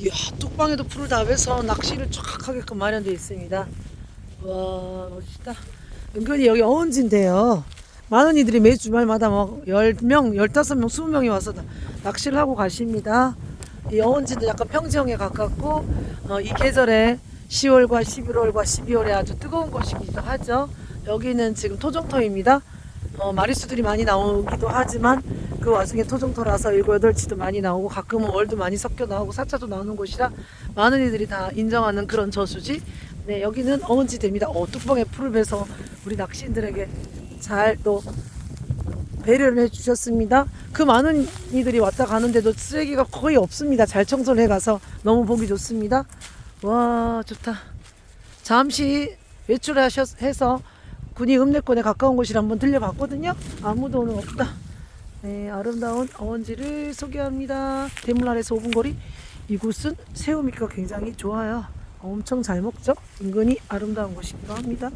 이야 뚝방에도 풀을 다 베서 낚시를 쫙 하게끔 마련되어 있습니다. 와 멋있다. 은근히 여기 어원지인데요. 많은 이들이 매 주말마다 막 10명, 15명, 20명이 와서 나- 낚시를 하고 가십니다. 이 어원지도 약간 평지형에 가깝고 어, 이 계절에 10월과 11월과 12월에 아주 뜨거운 곳이기도 하죠. 여기는 지금 토종터입니다. 어, 마리수들이 많이 나오기도 하지만 그 와중에 토종터라서 일곱 여덟 치도 많이 나오고 가끔은 월도 많이 섞여 나오고 사차도 나오는 곳이라 많은 이들이 다 인정하는 그런 저수지. 네 여기는 어원지대입니다. 어, 뚝방에 풀을 베서 우리 낚시인들에게 잘 또 배려를 해주셨습니다. 그 많은 이들이 왔다 가는데도 쓰레기가 거의 없습니다. 잘 청소를 해가서 너무 보기 좋습니다. 와 좋다. 잠시 외출하셔서 군이 읍내권에 가까운 곳이 한번 들려봤거든요. 아무도 오늘 없다. 네, 아름다운 어원지를 소개합니다. 대물 아래서 5분 거리. 이곳은 새우미가 굉장히 좋아요. 엄청 잘 먹죠? 은근히 아름다운 곳이기도 합니다.